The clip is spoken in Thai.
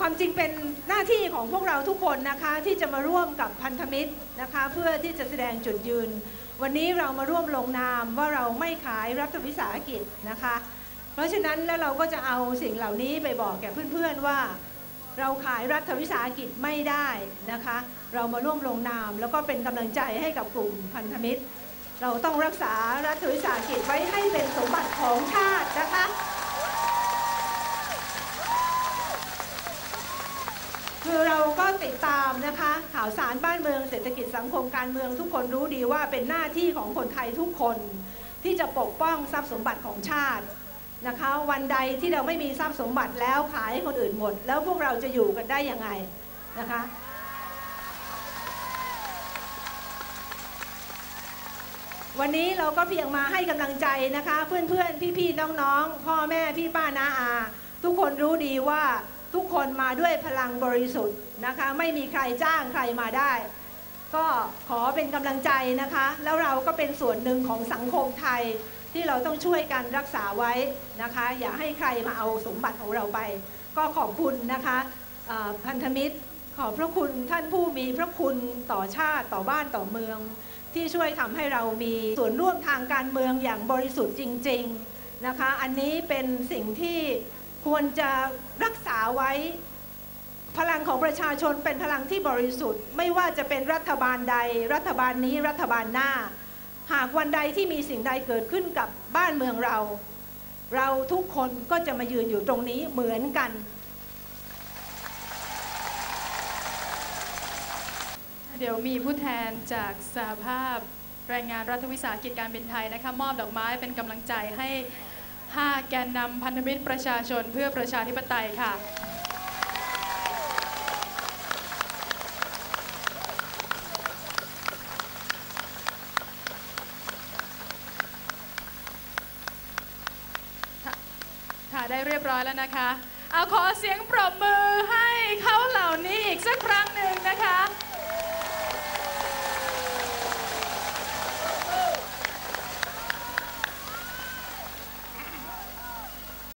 ความจริงเป็นหน้าที่ของพวกเราทุกคนนะคะที่จะมาร่วมกับพันธมิตรนะคะเพื่อที่จะแสดงจุดยืน วันนี้เรามาร่วมลงนามว่าเราไม่ขายรัฐวิสาหกิจนะคะ เพราะฉะนั้นแล้วเราก็จะเอาสิ่งเหล่านี้ไปบอกแก่เพื่อนๆว่า เราขายรัฐวิสาหกิจไม่ได้นะคะ เรามาร่วมลงนาม แล้วก็เป็นกำลังใจให้กับกลุ่มพันธมิตร เราต้องรักษารัฐวิสาหกิจไว้ให้เป็นสมบัติของชาตินะคะ ติดตามนะคะ ข่าวสารบ้านเมืองเศรษฐกิจสังคมการเมืองทุกคนรู้ดีว่าเป็นหน้าที่ของคนไทยทุกคน ที่จะปกป้องทรัพย์สมบัติของชาตินะคะ วันใดที่เราไม่มีทรัพย์สมบัติแล้วขายให้คนอื่นหมด แล้วพวกเราจะอยู่กันได้ยังไงนะคะวันนี้เราก็เพียงมาให้กำลังใจนะคะ เพื่อนๆ พี่ๆ น้องๆ พ่อแม่พี่ป้านาอา ทุกคนรู้ดีว่า ทุกคนมาด้วยพลังบริสุทธิ์นะคะ ไม่มีใครจ้างใครมาได้ ก็ขอเป็นกำลังใจนะคะ แล้วเราก็เป็นส่วนหนึ่งของสังคมไทยที่เราต้องช่วยกันรักษาไว้นะคะ อย่าให้ใครมาเอาสมบัติของเราไป ก็ขอบคุณนะคะพันธมิตรขอบพระคุณท่านผู้มีพระคุณต่อชาติต่อบ้านต่อเมือง ที่ช่วยทำให้เรามีส่วนร่วมทางการเมืองอย่างบริสุทธิ์จริง ๆนะคะ อันนี้เป็นสิ่งที่ ควรจะรักษาไว้ พลังของประชาชนเป็นพลังที่บริสุทธิ์ ไม่ว่าจะเป็นรัฐบาลใด รัฐบาลนี้รัฐบาลหน้า หากวันใดที่มีสิ่งใดเกิดขึ้นกับบ้านเมืองเรา เราทุกคนก็จะมายืนอยู่ตรงนี้เหมือนกัน เดี๋ยวมีผู้แทนจากสหภาพแรงงานรัฐวิสาหกิจการบินไทยนะคะมอบดอกไม้เป็นกำลังใจให้ 5 แกนนำพันธมิตรประชาชนเพื่อประชาธิปไตยค่ะค่ะได้เรียบร้อยแล้วนะคะ เอาขอเสียงปรบมือให้เขาเหล่านี้อีกสักครั้งหนึ่งนะคะ